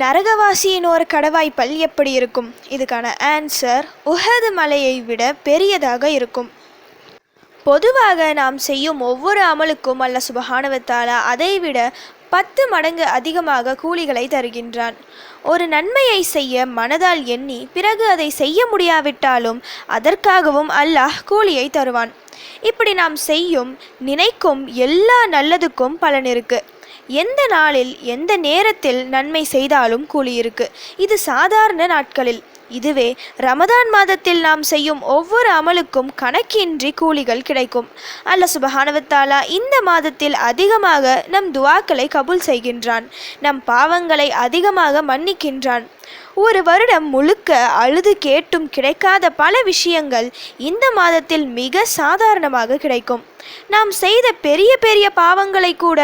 நரகவாசியின் ஒரு கடவாய்ப்பல் எப்படி இருக்கும்? இதுக்கான ஆன்சர் உஹது மலையை விட பெரியதாக இருக்கும். பொதுவாக நாம் செய்யும் ஒவ்வொரு அமலுக்கும் அல்ல சுபஹானவத்தாலா அதைவிட பத்து மடங்கு அதிகமாக கூலிகளை தருகின்றான். ஒரு நன்மையை செய்ய மனதால் எண்ணி பிறகு அதை செய்ய முடியாவிட்டாலும் அதற்காகவும் அல்லாஹ் கூலியை தருவான். இப்படி நாம் செய்யும் நினைக்கும் எல்லா நல்லதுக்கும் பலன் இருக்கு. எந்த நாளில் எந்த நேரத்தில் நன்மை செய்தாலும் கூலி இருக்கு. இது சாதாரண நாட்களில். இதுவே ரமதான் மாதத்தில் நாம் செய்யும் ஒவ்வொரு அமலுக்கும் கணக்கின்றி கூலிகள் கிடைக்கும். அல்ல சுபஹானவத்தாலா இந்த மாதத்தில் அதிகமாக நம் துவாக்களை கபூல் செய்கின்றான். நம் பாவங்களை அதிகமாக மன்னிக்கின்றான். ஒரு வருடம் முழுக்க அழுது கேட்டும் கிடைக்காத பல விஷயங்கள் இந்த மாதத்தில் மிக சாதாரணமாக கிடைக்கும். நாம் செய்த பெரிய பெரிய பாவங்களை கூட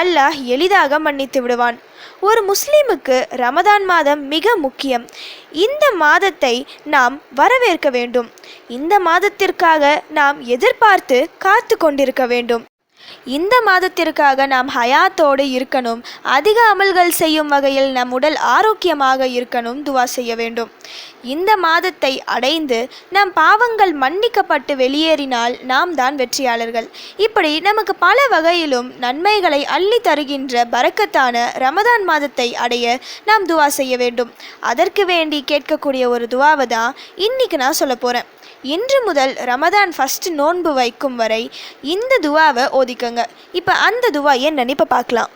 அல்லாஹ் எளிதாக மன்னித்து விடுவான். ஒரு முஸ்லீமுக்கு ரமதான் மாதம் மிக முக்கியம். இந்த மாதத்தை நாம் வரவேற்க வேண்டும். இந்த மாதத்திற்காக நாம் எதிர்பார்த்து காத்து கொண்டிருக்க வேண்டும். இந்த மாதத்திற்காக நாம் ஹயாத்தோடு இருக்கணும். அதிக அமல்கள் செய்யும் வகையில் நம் உடல் ஆரோக்கியமாக இருக்கணும். துவா செய்ய வேண்டும். இந்த மாதத்தை அடைந்து நம் பாவங்கள் மன்னிக்கப்பட்டு வெளியேறினால் நாம் தான் வெற்றியாளர்கள். இப்படி நமக்கு பல வகையிலும் நன்மைகளை அள்ளி தருகின்ற பறக்கத்தான ரமதான் மாதத்தை அடைய நாம் துவா செய்ய வேண்டும். அதற்கு வேண்டி கேட்கக்கூடிய ஒரு துவாவை தான் இன்னைக்கு நான் சொல்ல போகிறேன் இன்று முதல் ரமதான் ஃபஸ்ட் நோன்பு வைக்கும் வரை இந்த துவாவை ஓதிக்கங்க இப்போ அந்த துவா என்னன்னு இப்போ பார்க்கலாம்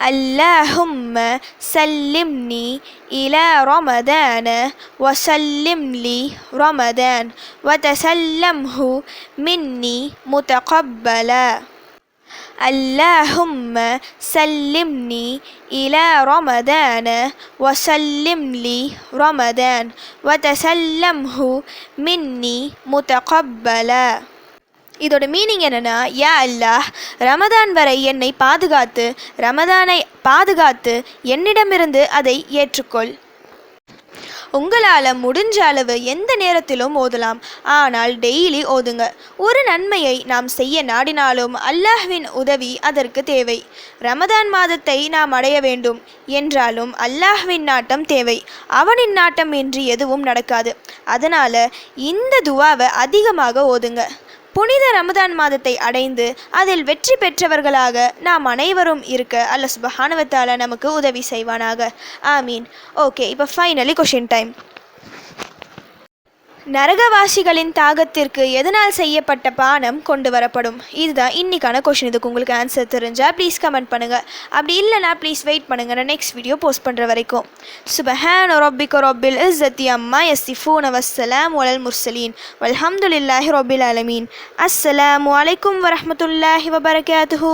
اللهم سلمني إلى رمضان وسلم لي رمضان وتسلمه مني متقبلا اللهم سلمني إلى رمضان وسلم لي رمضان وتسلمه مني متقبلا இதோட மீனிங் என்னென்னா யா அல்லாஹ் ரமதான் வரை என்னை பாதுகாத்து ரமதானை பாதுகாத்து என்னிடமிருந்து அதை ஏற்றுக்கொள். உங்களால் முடிஞ்ச அளவு எந்த நேரத்திலும் ஓதலாம். ஆனால் டெய்லி ஓதுங்க. ஒரு நன்மையை நாம் செய்ய நாடினாலும் அல்லாஹ்வின் உதவி அதற்கு தேவை. ரமதான் மாதத்தை நாம் அடைய வேண்டும். என்றாலும் அல்லாஹ்வின் நாட்டம் தேவை. அவனின் நாட்டம் இன்றி எதுவும் நடக்காது. அதனால் இந்த துவாவை அதிகமாக ஓதுங்க. புனித ரமதான் மாதத்தை அடைந்து அதில் வெற்றி பெற்றவர்களாக நாம் அனைவரும் இருக்க அல்ல சுபஹானுவத்தால நமக்கு உதவி செய்வானாக. ஆமீன். ஓகே இப்போ ஃபைனலி கொஷின் டைம் நரகவாசிகளின் தாகத்திற்கு எதனால் செய்யப்பட்ட பானம் கொண்டு வரப்படும் இதுதான் இன்னைக்கான கொஷின் இதுக்கு உங்களுக்கு ஆன்சர் தெரிஞ்சால் ப்ளீஸ் கமெண்ட் பண்ணுங்க. அப்படி இல்லைனா ப்ளீஸ் வெயிட் பண்ணுங்க. நான் நெக்ஸ்ட் வீடியோ போஸ்ட் பண்ணுற வரைக்கும். சுபஹான் ரொபிக் ரொபில் இஸ்ஸத்தி அம்மா எஸ்ஸிஃபூன் வஸ்ஸலாம் வலல் முர்சலீன் வல்ஹம்துலில்லாஹி ரொபில் அலமீன் அஸ்ஸலாம் அலைக்கும் வரமத்துல்லாஹி வபரகாத்துஹூ